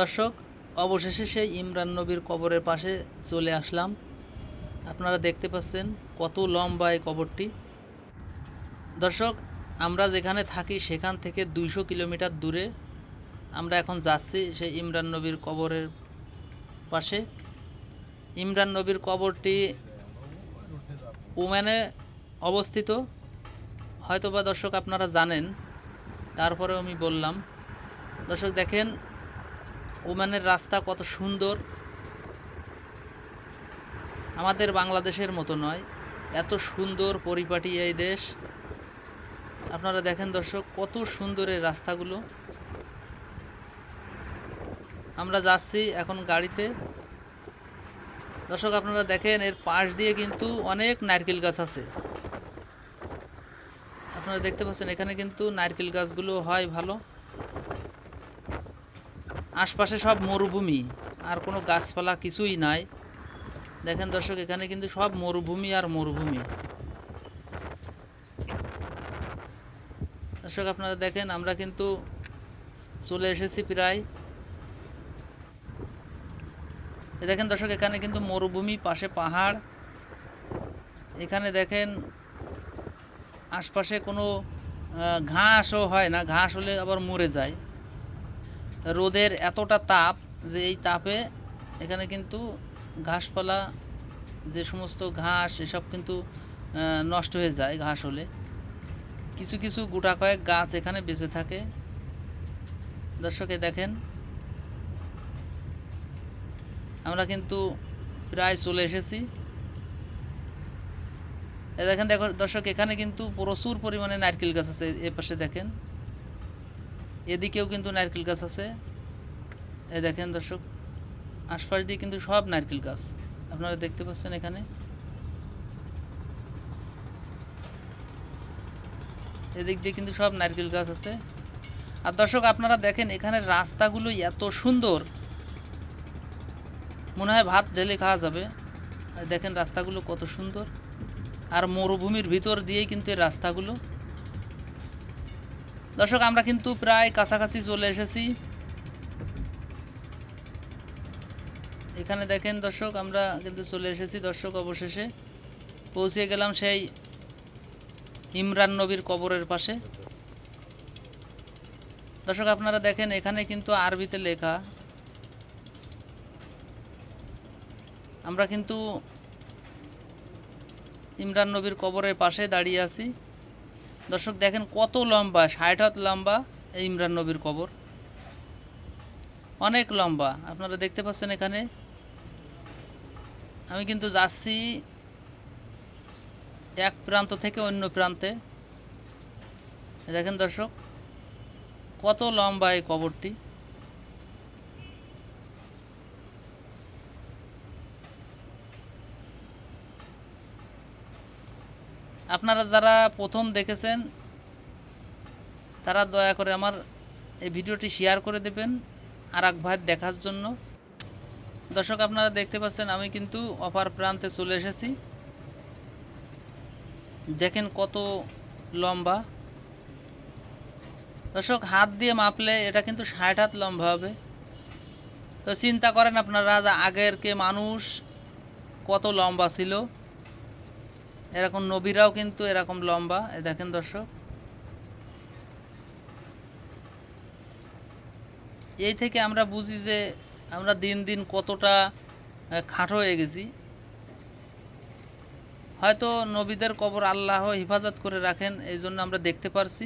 দর্শক, অবশেষে সেই ইমরান নবীর কবরের পাশে চলে আসলাম। আপনারা দেখতে পাচ্ছেন কত লম্বা এই কবরটি। দর্শক, আমরা যেখানে থাকি সেখান থেকে দুইশো কিলোমিটার দূরে আমরা এখন যাচ্ছি সেই ইমরান নবীর কবরের পাশে। ইমরান নবীর কবরটি ওম্যানে অবস্থিত। হয়তোবা দর্শক আপনারা জানেন, তারপরেও আমি বললাম। দর্শক, দেখেন ওমানের রাস্তা কত সুন্দর। আমাদের বাংলাদেশের মতো নয়, এত সুন্দর পরিপাটি এই দেশ। আপনারা দেখেন দর্শক, কত সুন্দর এই রাস্তাগুলো। আমরা যাচ্ছি এখন গাড়িতে। দর্শক, আপনারা দেখেন, এর পাশ দিয়ে কিন্তু অনেক নারকেল গাছ আছে। আপনারা দেখতে পাচ্ছেন, এখানে কিন্তু নারকেল গাছগুলো হয় ভালো। আশপাশে সব মরুভূমি, আর কোনো গাছপালা কিছুই নাই। দেখেন দর্শক, এখানে কিন্তু সব মরুভূমি আর মরুভূমি। দর্শক, আপনারা দেখেন, আমরা কিন্তু চলে এসেছি প্রায়। দেখেন দর্শক, এখানে কিন্তু মরুভূমি, পাশে পাহাড়। এখানে দেখেন, আশপাশে কোনো ঘাসও হয় না। ঘাস হলে আবার মরে যায়। রোদের এতটা তাপ যে এই তাপে এখানে কিন্তু ঘাসপালা, যে সমস্ত ঘাস, এসব কিন্তু নষ্ট হয়ে যায় ঘাস হলে। কিছু কিছু গোটা কয়েক গাছ এখানে বেঁচে থাকে। দর্শকে দেখেন, আমরা কিন্তু প্রায় চলে এসেছি। দেখেন, দেখো, দর্শক, এখানে কিন্তু প্রচুর পরিমাণে নারকেল গাছ আছে, এ পাশে দেখেন। এদিকেও কিন্তু নারকেল গাছ আছে। এ দেখেন দর্শক, আশপাশ দিয়ে কিন্তু সব নারকেল গাছ। আপনারা দেখতে পাচ্ছেন এখানে। এদিক দিয়ে কিন্তু সব নারকেল গাছ আছে। আর দর্শক, আপনারা দেখেন এখানে রাস্তাগুলো এত সুন্দর। মনে হয় ভাত ঢেলে খাওয়া যাবে। দেখেন রাস্তাগুলো কত সুন্দর। আর মরুভূমির ভিতর দিয়েই কিন্তু এই রাস্তাগুলো। দর্শক, আমরা কিন্তু প্রায় কাছাকাছি চলে এসেছি। এখানে দেখেন দর্শক, আমরা কিন্তু চলে এসেছি দর্শক অবশেষে। পৌঁছে গেলাম সেই ইমরান নবীর কবরের পাশে। দর্শক, আপনারা দেখেন এখানে কিন্তু আরবিতে লেখা। আমরা কিন্তু ইমরান নবীর কবরের পাশে দাঁড়িয়ে আছি। দর্শক দেখেন কত লম্বা, ষাট হাত লম্বা এই ইমরান নবীর কবর। অনেক লম্বা, আপনারা দেখতে পাচ্ছেন এখানে। আমি কিন্তু যাচ্ছি এক প্রান্ত থেকে অন্য প্রান্তে। দেখেন দর্শক, কত লম্বা এই কবরটি। আপনারা যারা প্রথম দেখেছেন, তারা দয়া করে আমার এই ভিডিওটি শেয়ার করে দেবেন আর এক ভাই দেখার জন্য। দর্শক, আপনারা দেখতে পাচ্ছেন, আমি কিন্তু অপার প্রান্তে চলে এসেছি। দেখেন কত লম্বা। দর্শক, হাত দিয়ে মাপলে এটা কিন্তু ষাট হাত লম্বা হবে। তো চিন্তা করেন আপনারা আগের কে মানুষ কত লম্বা ছিল। এরকম নবীরাও কিন্তু এরকম লম্বা দেখেন দর্শক। এই থেকে আমরা বুঝি যে আমরা দিন দিন কতটা খাটো হয়ে গেছি। হয়তো নবীদের কবর আল্লাহ হেফাজত করে রাখেন, এই জন্য আমরা দেখতে পারছি।